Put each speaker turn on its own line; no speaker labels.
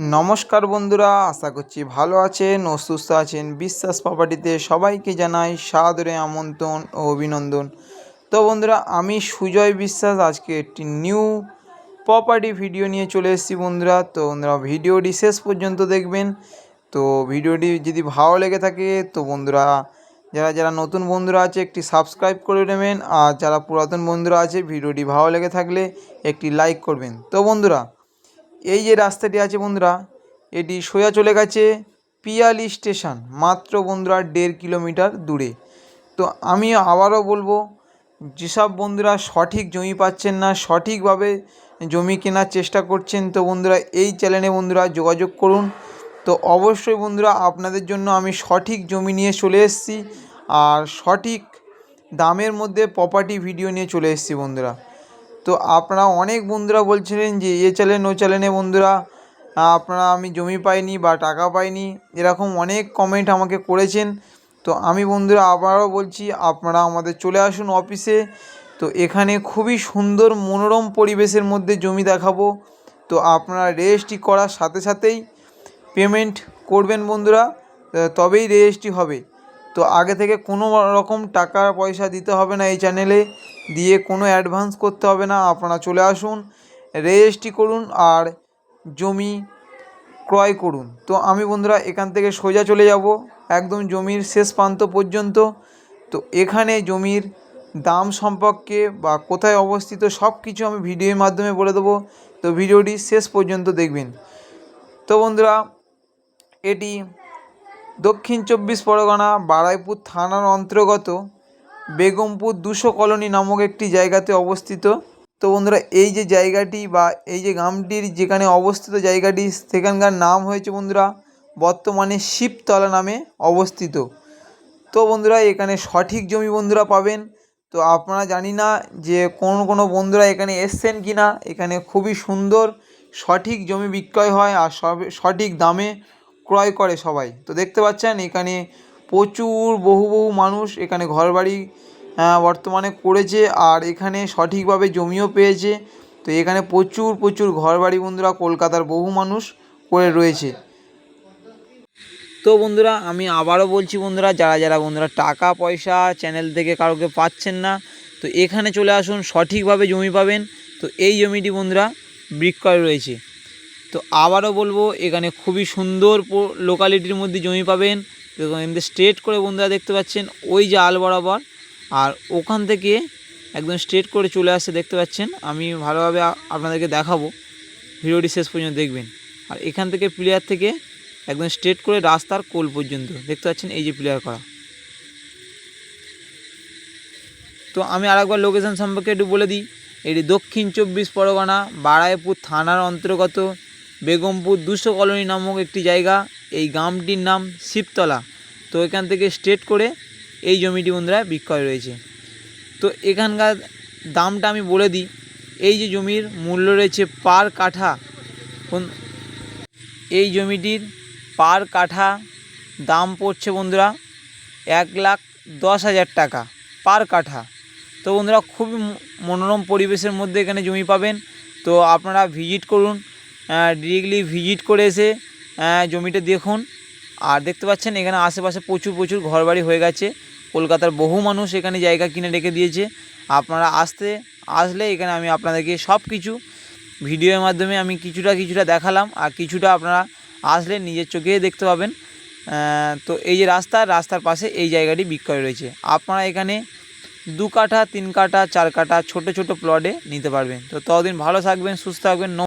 নমস্কার বন্ধুরা, আশা করছি ভালো আছেন ও সুস্থ আছেন। বিশ্বাস প্রপার্টিতে সবাইকে জানাই সাদরে আমন্ত্রণ ও অভিনন্দন। তো বন্ধুরা, আমি সুজয় বিশ্বাস, আজকে একটি নিউ প্রপার্টি ভিডিও নিয়ে চলে এসেছি বন্ধুরা। তো বন্ধুরা, ভিডিওটি শেষ পর্যন্ত দেখবেন। তো ভিডিওটি যদি ভালো লেগে থাকে, তো বন্ধুরা, যারা যারা নতুন বন্ধুরা আছে, একটি সাবস্ক্রাইব করে নেবেন। আর যারা পুরাতন বন্ধুরা আছে, ভিডিওটি ভালো লেগে থাকলে একটি লাইক করবেন। তো বন্ধুরা এই যে রাস্তাটি আছে বন্ধুরা, এটি সোজা চলে গেছে পিয়ালি স্টেশন, মাত্র বন্ধুরা দেড় কিলোমিটার দূরে। তো আমি আবারও বলব, যেসব বন্ধুরা সঠিক জমি পাচ্ছেন না, সঠিকভাবে জমি কেনার চেষ্টা করছেন, তো বন্ধুরা এই চ্যানেলে বন্ধুরা যোগাযোগ করুন। তো অবশ্যই বন্ধুরা আপনাদের জন্য আমি সঠিক জমি নিয়ে চলে এসেছি, আর সঠিক দামের মধ্যে প্রপার্টি ভিডিও নিয়ে চলে এসেছি বন্ধুরা। তো আপনারা অনেক বন্ধুরা বলছিলেন যে, এ চ্যানেল ও চ্যানেলে বন্ধুরা আপনারা আমি জমি পাইনি বা টাকা পাইনি। এরকম অনেক কমেন্ট আমাকে করেছেন। তো আমি বন্ধুরা আবারও বলছি, আপনারা আমাদের চলে আসুন অফিসে তো এখানে খুবই সুন্দর মনোরম পরিবেশের মধ্যে জমি দেখাবো। তো আপনারা রেজিস্ট্রি করার সাথে সাথেই পেমেন্ট করবেন বন্ধুরা। তবেই রেজিস্ট্রি হবে। তো আগে থেকে কোনো রকম টাকা পয়সা দিতে হবে না এই চ্যানেলে দিয়ে কোনো অ্যাডভান্স করতে হবে না, আপনারা চলে আসুন রেজিস্ট্রি করুন আর জমি ক্রয় করুন। তো আমি বন্ধুরা এখান থেকে সোজা চলে যাব, একদম জমির শেষ প্রান্ত পর্যন্ত। তো এখানে জমির দাম সম্পর্কে বা কোথায় অবস্থিত সব কিছু আমি ভিডিওর মাধ্যমে বলে দেবো। তো ভিডিওটি শেষ পর্যন্ত দেখবেন। তো বন্ধুরা, এটি দক্ষিণ চব্বিশ পরগনা বারাইপুর থানার অন্তর্গত বেগমপুর দুশো কলোনি নামক একটি জায়গাতে অবস্থিত। তো বন্ধুরা, এই যে জায়গাটি বা এই যে গ্রামটির যেখানে অবস্থিত জায়গাটি, সেখানকার নাম হয়েছে বন্ধুরা, বর্তমানে শিবতলা নামে অবস্থিত। তো বন্ধুরা, এখানে সঠিক জমি বন্ধুরা পাবেন। তো আপনারা জানি না যে কোন কোনো বন্ধুরা এখানে এসছেন কি না এখানে খুবই সুন্দর, সঠিক জমি বিক্রয় হয় আর সঠিক দামে ক্রয় করে সবাই। তো দেখতে পাচ্ছেন, এখানে প্রচুর বহু বহু মানুষ এখানে ঘরবাড়ি আহ, বর্তমানে করেছে আর এখানে সঠিকভাবে জমিও পেয়েছে। তো এখানে প্রচুর প্রচুর ঘরবাড়ি বন্ধুরা কলকাতার বহু মানুষ করে রয়েছে। তো বন্ধুরা আমি আবারও বলছি বন্ধুরা যারা যারা বন্ধুরা টাকা পয়সা চ্যানেল থেকে কারোকে পাচ্ছেন না তো এখানে চলে আসুন সঠিকভাবে জমি পাবেন। তো এই জমিটি বন্ধুরা বিক্রয় রয়েছে। তো আবারও বলব এখানে খুবই সুন্দর লোকালিটির মধ্যে জমি পাবেন। তো এখানে স্ট্রেট করে বন্ধুরা দেখতে পাচ্ছেন, ওই যে আল বরাবর, আর ওখান থেকে একদম স্ট্রেট করে চলে আসছে, দেখতে পাচ্ছেন। আমি ভালোভাবে আপনাদেরকে দেখাবো, ভিডিওটি শেষ পর্যন্ত দেখবেন। আর এখান থেকে প্লেয়ার থেকে একদম স্ট্রেট করে রাস্তার কোল পর্যন্ত, দেখতে পাচ্ছেন এই যে প্লেয়ার করা। তো আমি আরেকবার লোকেশন সম্পর্কে একটু বলে দিই, এটি দক্ষিণ চব্বিশ পরগনা, বারাইপুর থানার অন্তর্গত, বেগমপুর দুশো কলোনি নামক একটি জায়গা। এই গ্রামটির নাম শিবতলা। তো এখান থেকে স্ট্রেট করে এই জমিটি বন্ধুরা বিক্রয় রয়েছে। তো এখানকার দামটা আমি বলে দিই, এই যে জমির মূল্য রয়েছে পার কাঠা এই জমিটির পার কাঠা দাম পড়ছে বন্ধুরা এক লাখ দশ হাজার টাকা পার কাঠা। তো বন্ধুরা খুবই মনোরম পরিবেশের মধ্যে এখানে জমি পাবেন। তো আপনারা ভিজিট করুন ডিরেক্টলি ভিজিট করে এসে জমিটা দেখুন। আর দেখতে পাচ্ছেন, এখানে আশেপাশে প্রচুর প্রচুর ঘরবাড়ি হয়ে গেছে। কলকাতার বহু মানুষ এখানে জায়গা কিনে রেখে দিয়েছে। আপনারা আসতে, আসলে এখানে আমি আপনাদেরকে সব কিছু ভিডিওর মাধ্যমে আমি কিছুটা কিছুটা দেখালাম। আর কিছুটা আপনারা আসলে নিজের চোখে দেখতে পাবেন। তো এই যে রাস্তা, রাস্তার পাশে এই জায়গাটি বিক্রয় রয়েছে। আপনারা এখানে দু কাঠা, তিন কাঠা, চার কাঠা ছোট ছোট প্লটে নিতে পারবেন। তো ততদিন ভালো থাকবেন, সুস্থ থাকবেন।